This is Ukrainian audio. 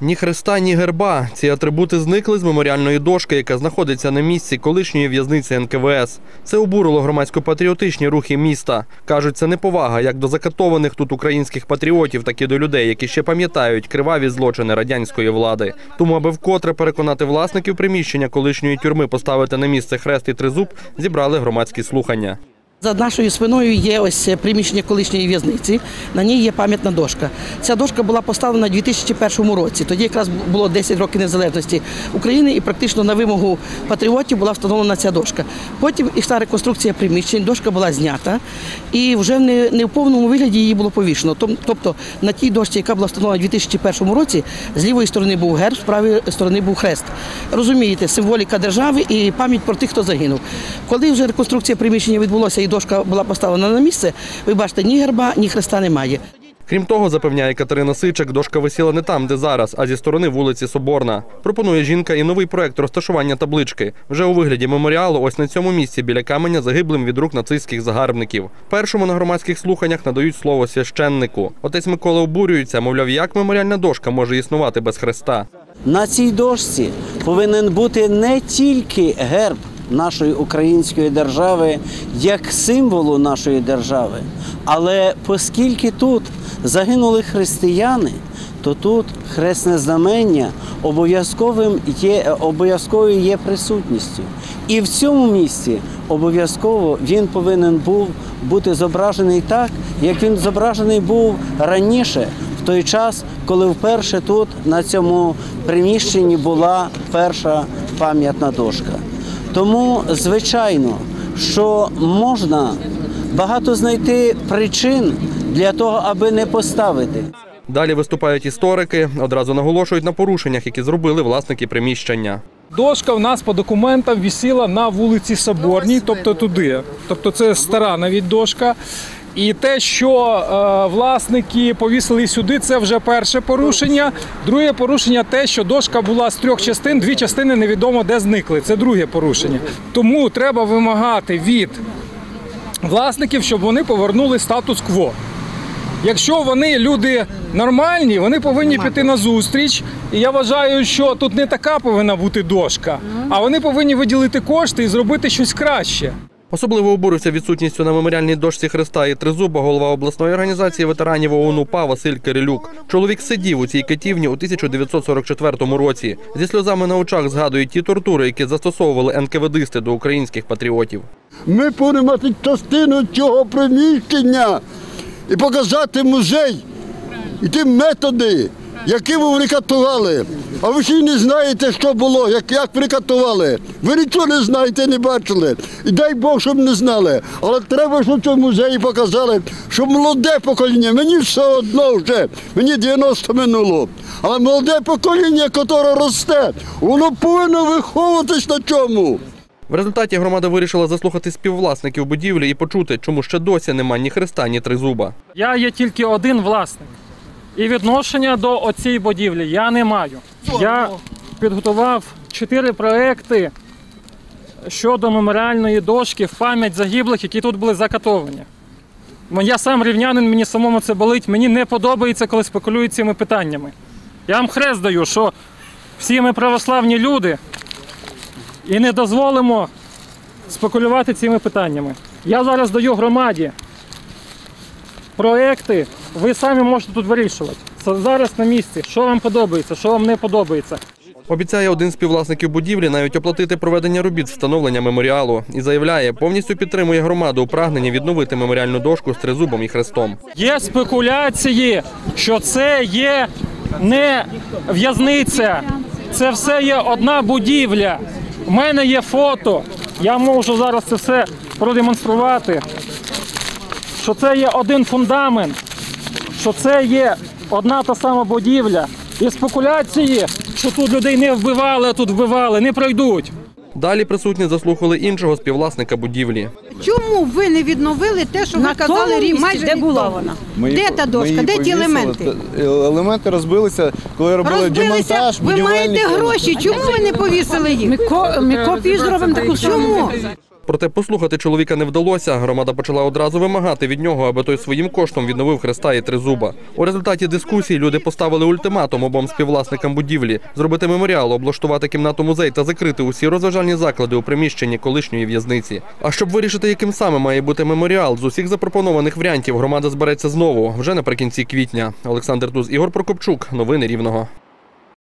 Ні хреста, ні герба. Ці атрибути зникли з меморіальної дошки, яка знаходиться на місці колишньої в'язниці НКВС. Це обурило громадсько-патріотичні рухи міста. Кажуть, це неповага як до закатованих тут українських патріотів, так і до людей, які ще пам'ятають криваві злочини радянської влади. Тому, аби вкотре переконати власників приміщення колишньої тюрми поставити на місце хрест і тризуб, зібрали громадські слухання. За нашою спиною є ось приміщення колишньої в'язниці. На ній є пам'ятна дошка. Ця дошка була поставлена у 2001 році. Тоді якраз було 10 років незалежності України, і практично на вимогу патріотів була встановлена ця дошка. Потім йшла реконструкція приміщень, дошка була знята, і вже не, в повному вигляді її було повішено. Тобто на тій дошці, яка була встановлена у 2001 році, з лівої сторони був герб, з правої сторони був хрест. Розумієте, символіка держави і пам'ять про тих, хто загинув. Коли вже реконструкція приміщення відбулося дошка була поставлена на місце, ви бачите, ні герба, ні хреста немає. Крім того, запевняє Катерина Сичик, дошка висіла не там, де зараз, а зі сторони вулиці Соборна. Пропонує жінка і новий проект розташування таблички вже у вигляді меморіалу. Ось на цьому місці біля каменя загиблим від рук нацистських загарбників. Першому на громадських слуханнях надають слово священнику. Отець Микола обурюється, мовляв, як меморіальна дошка може існувати без хреста. На цій дошці повинен бути не тільки герб нашої української держави як символу нашої держави, але оскільки тут загинули християни, то тут хресне знамення обов'язковим є обов'язковою є присутністю. І в цьому місці обов'язково він повинен був бути зображений так, як він зображений був раніше, в той час, коли вперше тут на цьому приміщенні була перша пам'ятна дошка. Тому, звичайно, що можна багато знайти причин для того, аби не поставити. Далі виступають історики, одразу наголошують на порушеннях, які зробили власники приміщення. Дошка в нас по документам висіла на вулиці Соборній, тобто туди. Тобто це стара навіть дошка. І те, що е, власники повісили сюди, це вже перше порушення. Друге порушення те, що дошка була з трьох частин, дві частини невідомо де зникли. Це друге порушення. Тому треба вимагати від власників, щоб вони повернули статус-кво. Якщо вони люди нормальні, вони повинні піти на зустріч. І я вважаю, що тут не така повинна бути дошка, а вони повинні виділити кошти і зробити щось краще. Особливо обурився відсутністю на меморіальній дошці Христа і Тризуба голова обласної організації ветеранів ООН УПА Василь Кирилюк. Чоловік сидів у цій катівні у 1944 році. Зі сльозами на очах згадують ті тортури, які застосовували НКВДисти до українських патріотів. Ми повинні частину цього приміщення і показати музей і ті методи, які вони катували. А ви ще й не знаєте, що було, як, як вони. Ви нічого не знаєте, не бачили. І дай Бог, щоб не знали. Але треба, щоб в цьому музеї показали, що молоде покоління, мені все одно вже, мені 90 минуло. Але молоде покоління, яке росте, воно повинно виховуватись на чому. В результаті громада вирішила заслухати співвласників будівлі і почути, чому ще досі нема ні Христа, ні Тризуба. Я є тільки один власник. І відношення до оцієї будівлі я не маю. Я підготував чотири проекти щодо меморіальної дошки в пам'ять загиблих, які тут були закатовані. Я сам рівнянин, мені самому це болить. Мені не подобається, коли спекулюють цими питаннями. Я вам хрест даю, що всі ми православні люди і не дозволимо спекулювати цими питаннями. Я зараз даю громаді проекти, ви самі можете тут вирішувати. Це Зараз на місці, що вам подобається, що вам не подобається. Обіцяє один з співвласників будівлі навіть оплатити проведення робіт встановлення меморіалу і заявляє, повністю підтримує громаду у прагненні відновити меморіальну дошку з тризубом і хрестом. Є спекуляції, що це є не в'язниця, це все є одна будівля. У мене є фото. Я можу зараз це все продемонструвати. Що це є один фундамент, що це є одна та сама будівля. І спекуляції, що тут людей не вбивали, а тут вбивали, не пройдуть. Далі присутні заслухали іншого співвласника будівлі. Чому ви не відновили те, що На ви казали рік майже де була вона? Ми Де та дошка? Де ті елементи? Елементи розбилися, коли робили демонтаж. ви маєте гроші. Чому ви не повісили їх? Ми, ко- ми копію зробимо таку. Чому? Проте послухати чоловіка не вдалося. Громада почала одразу вимагати від нього, аби той своїм коштом відновив хреста і тризуба. У результаті дискусії люди поставили ультиматум обом співвласникам будівлі зробити меморіал, облаштувати кімнату музей та закрити усі розважальні заклади у приміщенні колишньої в'язниці. А щоб вирішити, яким саме має бути меморіал, з усіх запропонованих варіантів громада збереться знову вже наприкінці квітня. Олександр Туз, Ігор Прокопчук. Новини Рівного.